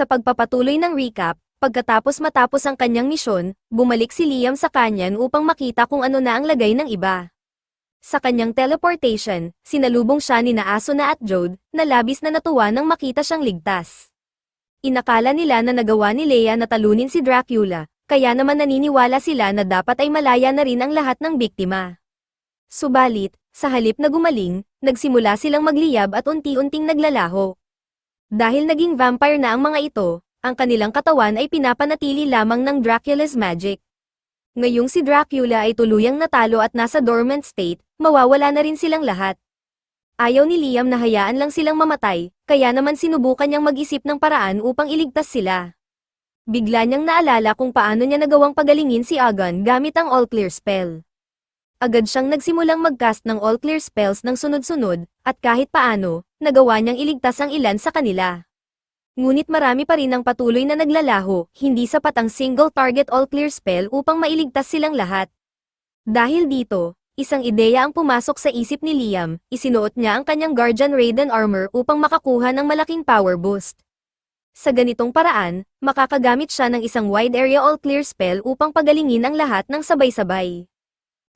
Sa pagpapatuloy ng recap, pagkatapos matapos ang kanyang misyon, bumalik si Liam sa kanyan upang makita kung ano na ang lagay ng iba. Sa kanyang teleportation, sinalubong siya ni na Asuna at Jode, na labis na natuwa nang makita siyang ligtas. Inakala nila na nagawa ni Leia na talunin si Dracula, kaya naman naniniwala sila na dapat ay malaya na rin ang lahat ng biktima. Subalit, sa halip na gumaling, nagsimula silang magliyab at unti-unting naglalaho. Dahil naging vampire na ang mga ito, ang kanilang katawan ay pinapanatili lamang ng Dracula's magic. Ngayong si Dracula ay tuluyang natalo at nasa dormant state, mawawala na rin silang lahat. Ayaw ni Liam na hayaan lang silang mamatay, kaya naman sinubukan niyang mag-isip ng paraan upang iligtas sila. Bigla niyang naalala kung paano niya nagawang pagalingin si Agon gamit ang All Clear spell. Agad siyang nagsimulang mag-cast ng All Clear spells ng sunod-sunod, at kahit paano, nagawa niyang iligtas ang ilan sa kanila. Ngunit marami pa rin ang patuloy na naglalaho, hindi sapat ang single target All Clear spell upang mailigtas silang lahat. Dahil dito, isang ideya ang pumasok sa isip ni Liam, isinuot niya ang kanyang Guardian Raiden armor upang makakuha ng malaking power boost. Sa ganitong paraan, makakagamit siya ng isang wide area all clear spell upang pagalingin ang lahat ng sabay-sabay.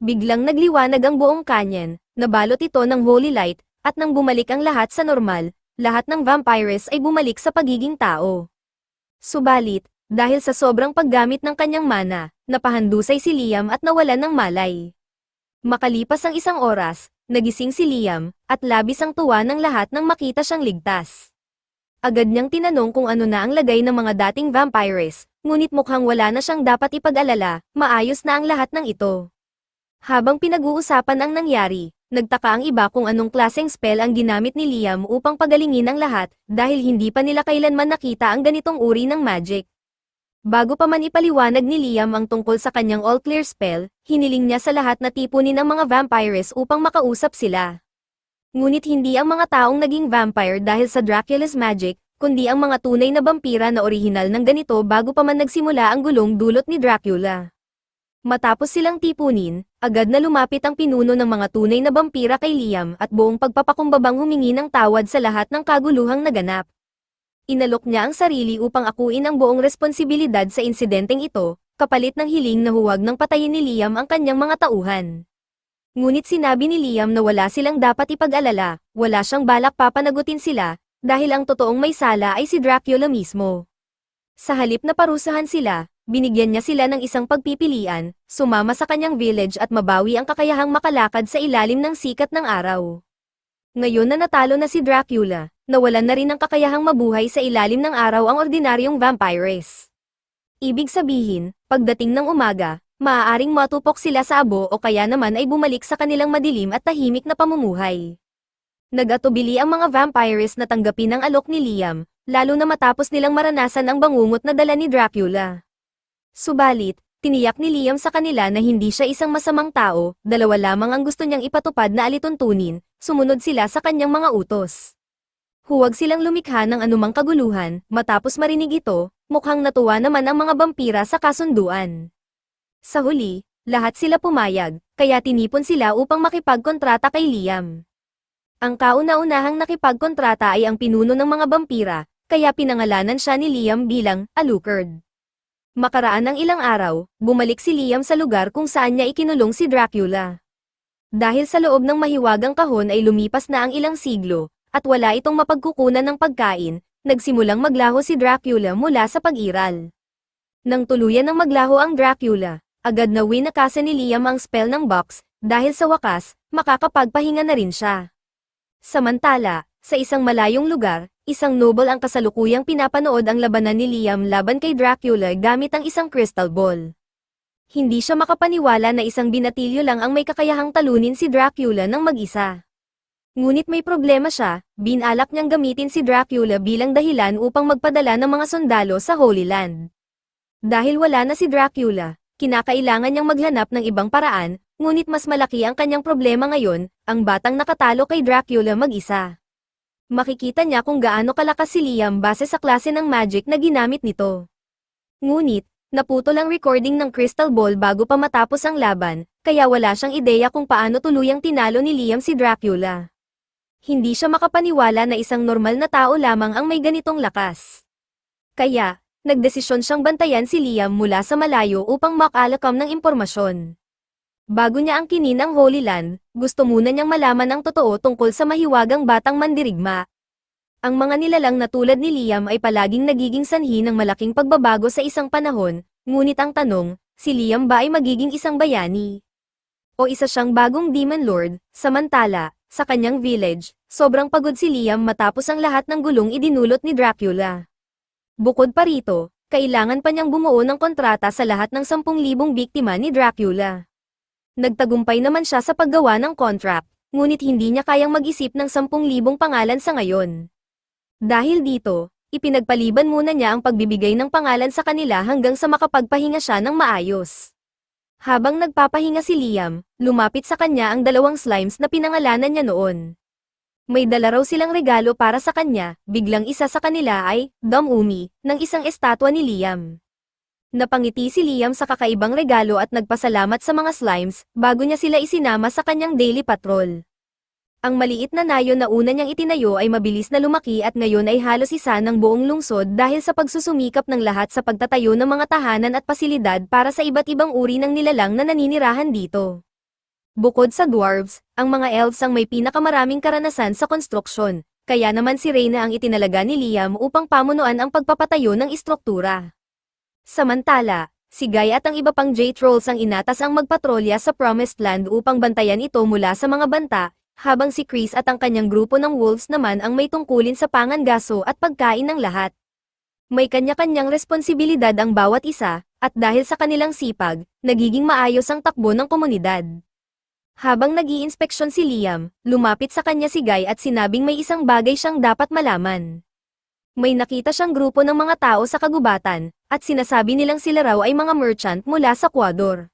Biglang nagliwanag ang buong canyon, nabalot ito ng holy light, at nang bumalik ang lahat sa normal, lahat ng vampires ay bumalik sa pagiging tao. Subalit, dahil sa sobrang paggamit ng kanyang mana, napahandusay si Liam at nawalan ng malay. Makalipas ang isang oras, nagising si Liam, at labis ang tuwa ng lahat nang makita siyang ligtas. Agad niyang tinanong kung ano na ang lagay ng mga dating vampires, ngunit mukhang wala na siyang dapat ipag-alala, maayos na ang lahat ng ito. Habang pinag-uusapan ang nangyari, nagtaka ang iba kung anong klaseng spell ang ginamit ni Liam upang pagalingin ang lahat, dahil hindi pa nila kailanman nakita ang ganitong uri ng magic. Bago pa man ipaliwanag ni Liam ang tungkol sa kanyang all-clear spell, hiniling niya sa lahat na tipunin ang mga vampires upang makausap sila. Ngunit hindi ang mga taong naging vampire dahil sa Dracula's magic, kundi ang mga tunay na vampira na orihinal ng ganito bago pa man nagsimula ang gulong dulot ni Dracula. Matapos silang tipunin, agad na lumapit ang pinuno ng mga tunay na vampira kay Liam at buong pagpapakumbabang humingi ng tawad sa lahat ng kaguluhang naganap. Inalok niya ang sarili upang akuin ang buong responsibilidad sa insidenteng ito, kapalit ng hiling na huwag nang patayin ni Liam ang kanyang mga tauhan. Ngunit sinabi ni Liam na wala silang dapat ipag-alala, wala siyang balak papanagutin sila, dahil ang totoong may sala ay si Dracula mismo. Sa halip na parusahan sila, binigyan niya sila ng isang pagpipilian, sumama sa kanyang village at mabawi ang kakayahang makalakad sa ilalim ng sikat ng araw. Ngayon na natalo na si Dracula, nawalan na rin ng kakayahang mabuhay sa ilalim ng araw ang ordinaryong vampires. Ibig sabihin, pagdating ng umaga, maaaring matupok sila sa abo o kaya naman ay bumalik sa kanilang madilim at tahimik na pamumuhay. Nagatubili ang mga vampires na tanggapin ang alok ni Liam, lalo na matapos nilang maranasan ang bangungot na dala ni Dracula. Subalit, tiniyak ni Liam sa kanila na hindi siya isang masamang tao, dalawa lamang ang gusto niyang ipatupad na alituntunin, sumunod sila sa kanyang mga utos. Huwag silang lumikha ng anumang kaguluhan, matapos marinig ito, mukhang natuwa naman ang mga vampira sa kasunduan. Sa huli, lahat sila pumayag, kaya tinipon sila upang makipagkontrata kay Liam. Ang kauna-unahang nakipagkontrata ay ang pinuno ng mga vampira, kaya pinangalanan siya ni Liam bilang Alucard. Makaraan ng ilang araw, bumalik si Liam sa lugar kung saan niya ikinulong si Dracula. Dahil sa loob ng mahiwagang kahon ay lumipas na ang ilang siglo, at wala itong mapagkukunan ng pagkain, nagsimulang maglaho si Dracula mula sa pag-iral. Nang tuluyan ng maglaho ang Dracula, agad na winakasa ni Liam ang spell ng box, dahil sa wakas, makakapagpahinga na rin siya. Samantala, sa isang malayong lugar, isang noble ang kasalukuyang pinapanood ang labanan ni Liam laban kay Dracula gamit ang isang crystal ball. Hindi siya makapaniwala na isang binatilyo lang ang may kakayahang talunin si Dracula ng mag-isa. Ngunit may problema siya, binalak niyang gamitin si Dracula bilang dahilan upang magpadala ng mga sundalo sa Holy Land. Dahil wala na si Dracula, kinakailangan niyang maghanap ng ibang paraan, ngunit mas malaki ang kanyang problema ngayon, ang batang nakatalo kay Dracula mag-isa. Makikita niya kung gaano kalakas si Liam base sa klase ng magic na ginamit nito. Ngunit, naputol ang recording ng Crystal Ball bago pa matapos ang laban, kaya wala siyang ideya kung paano tuluyang tinalo ni Liam si Dracula. Hindi siya makapaniwala na isang normal na tao lamang ang may ganitong lakas. Kaya, nagdesisyon siyang bantayan si Liam mula sa malayo upang makalakam ng impormasyon. Bago niya ang kinin ang Holy Land, gusto muna niyang malaman ang totoo tungkol sa mahiwagang batang mandirigma. Ang mga nilalang na tulad ni Liam ay palaging nagiging sanhi ng malaking pagbabago sa isang panahon, ngunit ang tanong, si Liam ba ay magiging isang bayani? O isa siyang bagong Demon Lord, samantala, sa kanyang village, sobrang pagod si Liam matapos ang lahat ng gulong idinulot ni Dracula. Bukod pa rito, kailangan pa niyang bumuo ng kontrata sa lahat ng 10,000 biktima ni Dracula. Nagtagumpay naman siya sa paggawa ng contract, ngunit hindi niya kayang mag-isip ng 10,000 pangalan sa ngayon. Dahil dito, ipinagpaliban muna niya ang pagbibigay ng pangalan sa kanila hanggang sa makapagpahinga siya ng maayos. Habang nagpapahinga si Liam, lumapit sa kanya ang dalawang slimes na pinangalanan niya noon. May dala raw silang regalo para sa kanya, biglang isa sa kanila ay, Dom Umi, ng isang estatwa ni Liam. Napangiti si Liam sa kakaibang regalo at nagpasalamat sa mga slimes, bago niya sila isinama sa kanyang daily patrol. Ang maliit na nayon na una niyang itinayo ay mabilis na lumaki at ngayon ay halos isa ng buong lungsod dahil sa pagsusumikap ng lahat sa pagtatayo ng mga tahanan at pasilidad para sa iba't ibang uri ng nilalang na naninirahan dito. Bukod sa dwarves, ang mga elves ang may pinakamaraming karanasan sa konstruksyon, kaya naman si Reyna ang itinalaga ni Liam upang pamunuan ang pagpapatayo ng istruktura. Samantala, si Guy at ang iba pang J-Trolls ang inatas ang magpatrolya sa Promised Land upang bantayan ito mula sa mga banta, habang si Chris at ang kanyang grupo ng Wolves naman ang may tungkulin sa pangangaso at pagkain ng lahat. May kanya-kanyang responsibilidad ang bawat isa, at dahil sa kanilang sipag, nagiging maayos ang takbo ng komunidad. Habang nag inspeksyon si Liam, lumapit sa kanya si Guy at sinabing may isang bagay siyang dapat malaman. May nakita siyang grupo ng mga tao sa kagubatan, at sinasabi nilang sila raw ay mga merchant mula sa Ecuador.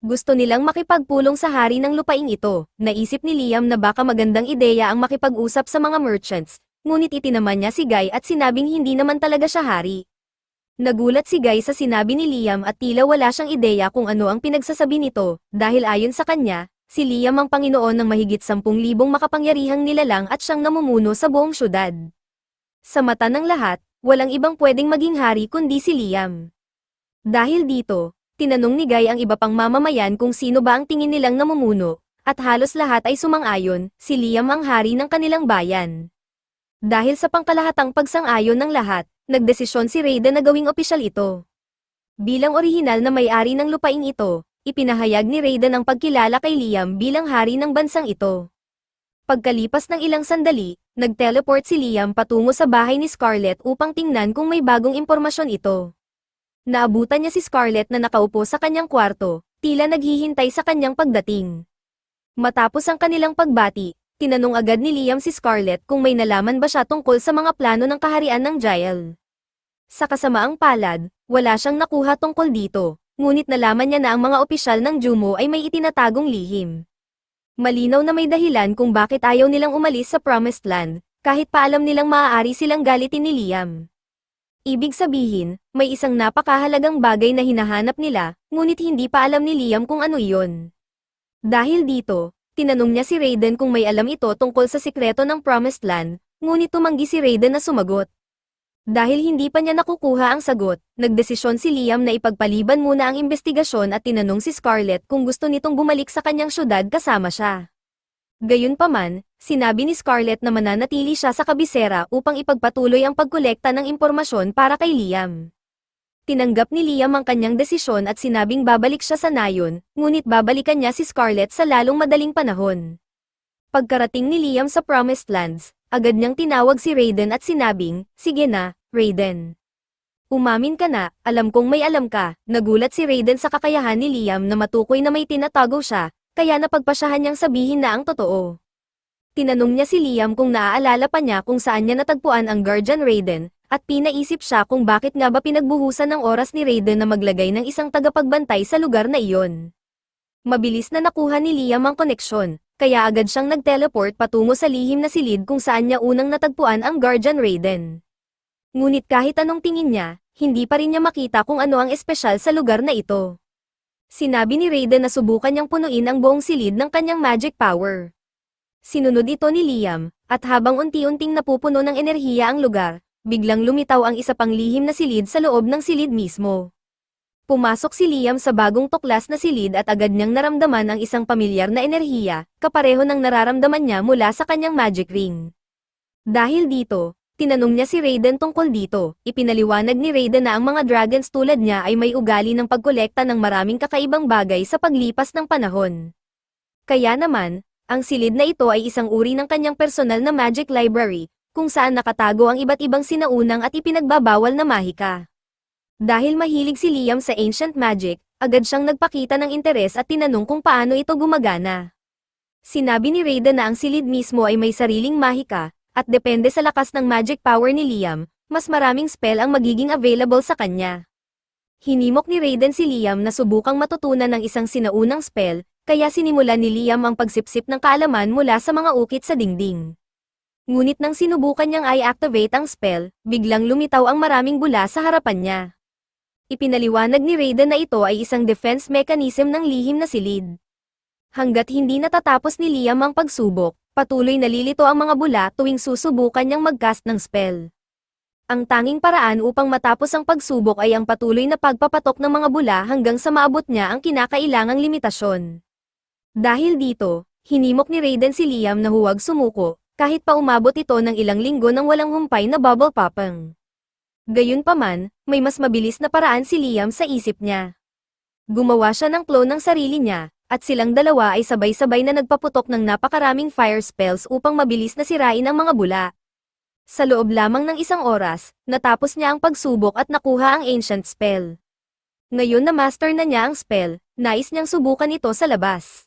Gusto nilang makipagpulong sa hari ng lupaing ito, naisip ni Liam na baka magandang ideya ang makipag-usap sa mga merchants, ngunit itinaman niya si Guy at sinabing hindi naman talaga siya hari. Nagulat si Guy sa sinabi ni Liam at tila wala siyang ideya kung ano ang pinagsasabi nito, dahil ayon sa kanya, si Liam ang Panginoon ng mahigit 10,000 makapangyarihang nilalang at siyang namumuno sa buong syudad. Sa mata ng lahat, walang ibang pwedeng maging hari kundi si Liam. Dahil dito, tinanong ni Guy ang iba pang mamamayan kung sino ba ang tingin nilang namumuno, at halos lahat ay sumang-ayon, si Liam ang hari ng kanilang bayan. Dahil sa pangkalahatang pagsang-ayon ng lahat, nagdesisyon si Raiden na gawing opisyal ito. Bilang orihinal na may-ari ng lupaing ito, ipinahayag ni Raiden ang pagkilala kay Liam bilang hari ng bansang ito. Pagkalipas ng ilang sandali, nag-teleport si Liam patungo sa bahay ni Scarlett upang tingnan kung may bagong impormasyon ito. Naabutan niya si Scarlett na nakaupo sa kanyang kwarto, tila naghihintay sa kanyang pagdating. Matapos ang kanilang pagbati, tinanong agad ni Liam si Scarlett kung may nalaman ba siya tungkol sa mga plano ng kaharian ng Jael. Sa kasamaang palad, wala siyang nakuha tungkol dito, ngunit nalaman niya na ang mga opisyal ng Jumo ay may itinatagong lihim. Malinaw na may dahilan kung bakit ayaw nilang umalis sa Promised Land, kahit pa alam nilang maaari silang galitin ni Liam. Ibig sabihin, may isang napakahalagang bagay na hinahanap nila, ngunit hindi pa alam ni Liam kung ano iyon. Dahil dito, tinanong niya si Raiden kung may alam ito tungkol sa sikreto ng Promised Land, ngunit tumanggi si Raiden na sumagot. Dahil hindi pa niya nakukuha ang sagot, nagdesisyon si Liam na ipagpaliban muna ang investigasyon at tinanong si Scarlett kung gusto nitong bumalik sa kanyang syudad kasama siya. Gayunpaman, sinabi ni Scarlett na mananatili siya sa kabisera upang ipagpatuloy ang pagkolekta ng impormasyon para kay Liam. Tinanggap ni Liam ang kanyang desisyon at sinabing babalik siya sa nayon, ngunit babalikan niya si Scarlett sa lalong madaling panahon. Pagkarating ni Liam sa Promised Lands, agad niyang tinawag si Raiden at sinabing, Sige na, Raiden. Umamin ka na, alam kong may alam ka, nagulat si Raiden sa kakayahan ni Liam na matukoy na may tinatago siya, kaya napagpasyahan niyang sabihin na ang totoo. Tinanong niya si Liam kung naaalala pa niya kung saan niya natagpuan ang Guardian Raiden, at pinaisip siya kung bakit nga ba pinagbuhusan ng oras ni Raiden na maglagay ng isang tagapagbantay sa lugar na iyon. Mabilis na nakuha ni Liam ang koneksyon, kaya agad siyang nag-teleport patungo sa lihim na silid kung saan niya unang natagpuan ang Guardian Raiden. Ngunit kahit anong tingin niya, hindi pa rin niya makita kung ano ang espesyal sa lugar na ito. Sinabi ni Raiden na subukan niyang punuin ang buong silid ng kanyang magic power. Sinunod ito ni Liam, at habang unti-unting napupuno ng enerhiya ang lugar, biglang lumitaw ang isa pang lihim na silid sa loob ng silid mismo. Pumasok si Liam sa bagong tuklas na silid at agad niyang naramdaman ang isang pamilyar na enerhiya, kapareho ng nararamdaman niya mula sa kanyang magic ring. Dahil dito, tinanong niya si Raiden tungkol dito, ipinaliwanag ni Raiden na ang mga dragons tulad niya ay may ugali ng pagkolekta ng maraming kakaibang bagay sa paglipas ng panahon. Kaya naman, ang silid na ito ay isang uri ng kanyang personal na magic library, kung saan nakatago ang iba't ibang sinaunang at ipinagbabawal na mahika. Dahil mahilig si Liam sa ancient magic, agad siyang nagpakita ng interes at tinanong kung paano ito gumagana. Sinabi ni Raiden na ang silid mismo ay may sariling mahika, at depende sa lakas ng magic power ni Liam, mas maraming spell ang magiging available sa kanya. Hinimok ni Raiden si Liam na subukang matutunan ng isang sinaunang spell, kaya sinimulan ni Liam ang pagsipsip ng kaalaman mula sa mga ukit sa dingding. Ngunit nang sinubukan niyang i-activate ang spell, biglang lumitaw ang maraming bula sa harapan niya. Ipinaliwanag ni Raiden na ito ay isang defense mechanism ng lihim na silid. Hanggat hindi natatapos ni Liam ang pagsubok, patuloy nalilito ang mga bula tuwing susubukan niyang mag-cast ng spell. Ang tanging paraan upang matapos ang pagsubok ay ang patuloy na pagpapatok ng mga bula hanggang sa maabot niya ang kinakailangang limitasyon. Dahil dito, hinimok ni Raiden si Liam na huwag sumuko, kahit pa umabot ito ng ilang linggo ng walang humpay na bubble popping. Gayunpaman, may mas mabilis na paraan si Liam sa isip niya. Gumawa siya ng clone ng sarili niya, at silang dalawa ay sabay-sabay na nagpaputok ng napakaraming fire spells upang mabilis na sirain ang mga bula. Sa loob lamang ng isang oras, natapos niya ang pagsubok at nakuha ang ancient spell. Ngayon na master na niya ang spell, nais niyang subukan ito sa labas.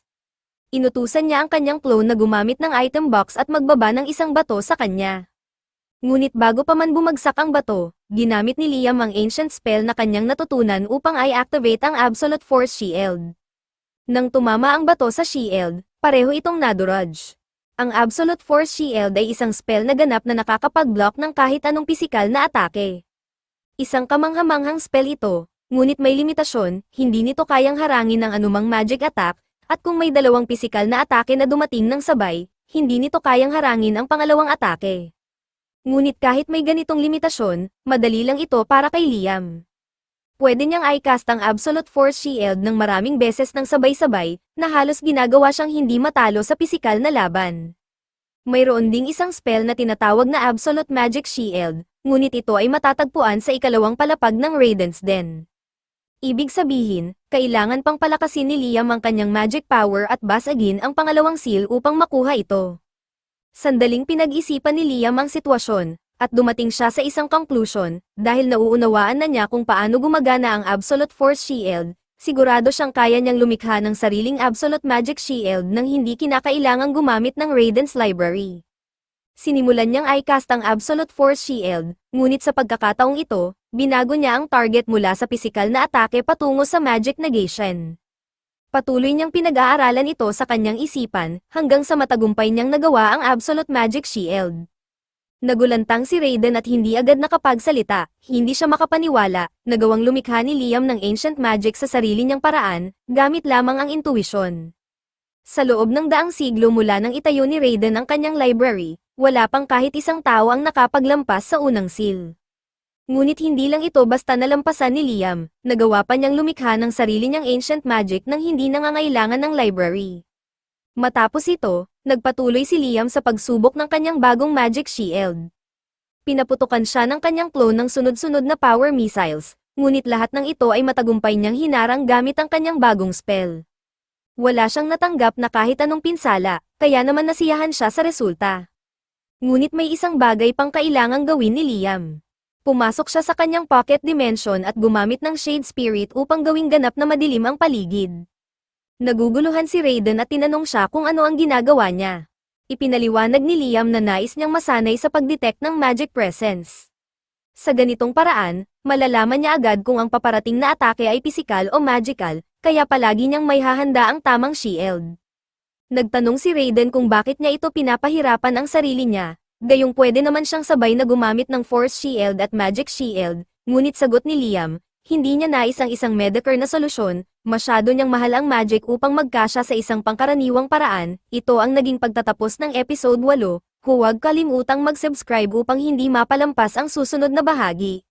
Inutusan niya ang kanyang clone na gumamit ng item box at magbaba ng isang bato sa kanya. Ngunit bago pa man bumagsak ang bato, ginamit ni Liam ang ancient spell na kanyang natutunan upang i-activate ang Absolute Force Shield. Nang tumama ang bato sa shield, pareho itong nadurage. Ang Absolute Force Shield ay isang spell na ganap na nakakapag-block ng kahit anong pisikal na atake. Isang kamanghamanghang spell ito, ngunit may limitasyon, hindi nito kayang harangin ang anumang magic attack, at kung may dalawang pisikal na atake na dumating ng sabay, hindi nito kayang harangin ang pangalawang atake. Ngunit kahit may ganitong limitasyon, madali lang ito para kay Liam. Pwede niyang i-cast ang Absolute Force Shield ng maraming beses ng sabay-sabay, na halos ginagawa siyang hindi matalo sa pisikal na laban. Mayroon ding isang spell na tinatawag na Absolute Magic Shield, ngunit ito ay matatagpuan sa ikalawang palapag ng Raiden's Den. Ibig sabihin, kailangan pang palakasin ni Liam ang kanyang magic power at basagin ang pangalawang seal upang makuha ito. Sandaling pinag-isipan ni Liam ang sitwasyon, at dumating siya sa isang conclusion, dahil nauunawaan na niya kung paano gumagana ang Absolute Force Shield, sigurado siyang kaya niyang lumikha ng sariling Absolute Magic Shield nang hindi kinakailangang gumamit ng Raiden's Library. Sinimulan niyang i-cast ang Absolute Force Shield, ngunit sa pagkakataong ito, binago niya ang target mula sa pisikal na atake patungo sa Magic Negation. Patuloy niyang pinag-aaralan ito sa kanyang isipan, hanggang sa matagumpay niyang nagawa ang Absolute Magic Shield. Nagulantang si Raiden at hindi agad nakapagsalita, hindi siya makapaniwala, nagawang lumikha ni Liam ng ancient magic sa sarili niyang paraan, gamit lamang ang intuition. Sa loob ng daang siglo mula nang itayo ni Raiden ang kanyang library, wala pang kahit isang tao ang nakapaglampas sa unang seal. Ngunit hindi lang ito basta nalampasan ni Liam, nagawa pa niyang lumikha ng sarili niyang ancient magic nang hindi nangangailangan ng library. Matapos ito, nagpatuloy si Liam sa pagsubok ng kanyang bagong magic shield. Pinaputukan siya ng kanyang clone ng sunod-sunod na power missiles, ngunit lahat ng ito ay matagumpay niyang hinarang gamit ang kanyang bagong spell. Wala siyang natanggap na kahit anong pinsala, kaya naman nasiyahan siya sa resulta. Ngunit may isang bagay pang kailangang gawin ni Liam. Pumasok siya sa kanyang pocket dimension at gumamit ng Shade Spirit upang gawing ganap na madilim ang paligid. Naguguluhan si Raiden at tinanong siya kung ano ang ginagawa niya. Ipinaliwanag ni Liam na nais niyang masanay sa pagdetect ng magic presence. Sa ganitong paraan, malalaman niya agad kung ang paparating na atake ay pisikal o magical, kaya palagi niyang may hahanda ang tamang shield. Nagtanong si Raiden kung bakit niya ito pinapahirapan ang sarili niya, Gayong pwede naman siyang sabay na gumamit ng Force Shield at Magic Shield, ngunit sagot ni Liam, hindi niya nais ang isang Medicare na solusyon, masyado niyang mahal ang magic upang magkasya sa isang pangkaraniwang paraan, ito ang naging pagtatapos ng episode 8, Huwag kalimutang mag-subscribe upang hindi mapalampas ang susunod na bahagi.